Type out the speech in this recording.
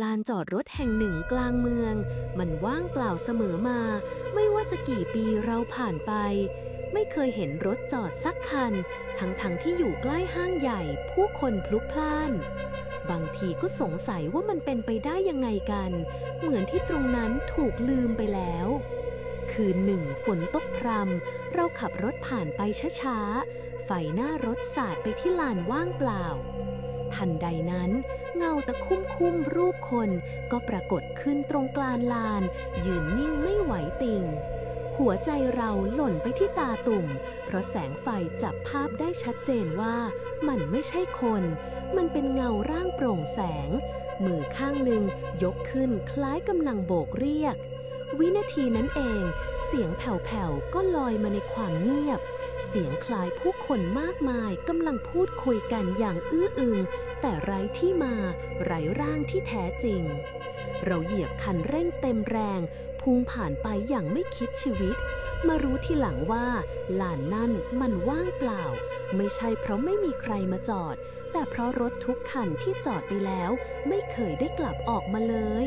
ลานจอดรถแห่งหนึ่งกลางเมือง มันว่างเปล่าเสมอมา ไม่ว่าจะกี่ปีเราผ่านไป ไม่เคยเห็นรถจอดสักคัน ทั้งๆทที่อยู่ใกล้ห้างใหญ่ ผู้คนพลุกพล่าน บางทีก็สงสัยว่ามันเป็นไปได้ยังไงกัน เหมือนที่ตรงนั้นถูกลืมไปแล้วคืนหนึ่งฝนตกพรำเราขับรถผ่านไปช้าๆ ไฟหน้ารถสาดไปที่ลานว่างเปล่า ทันใดนั้น เงาตะคุ่มคุ้มรูปคนก็ปรากฏขึ้นตรงกลางลาน ยืนนิ่งไม่ไหวติ่ง หัวใจเราหล่นไปที่ตาตุ่ม เพราะแสงไฟจับภาพได้ชัดเจนว่า มันไม่ใช่คน มันเป็นเงาร่างโปร่งแสง มือข้างหนึ่งยกขึ้นคล้ายกำลังโบกเรียก วินาทีนั้นเอง เสียงแผ่วๆก็ลอยมาในความเงียบ เสียงคล้ายผู้คนมากมายกำลังพูดคุยกันอย่างอื้ออึง แต่ไร้ที่มาไร้ร่างที่แท้จริง เราเหยียบคันเร่งเต็มแรง พุ่งผ่านไปอย่างไม่คิดชีวิต มารู้ทีหลังว่าลานนั่นมันว่างเปล่า ไม่ใช่เพราะไม่มีใครมาจอด แต่เพราะรถทุกคันที่จอดไปแล้ว ไม่เคยได้กลับออกมาเลย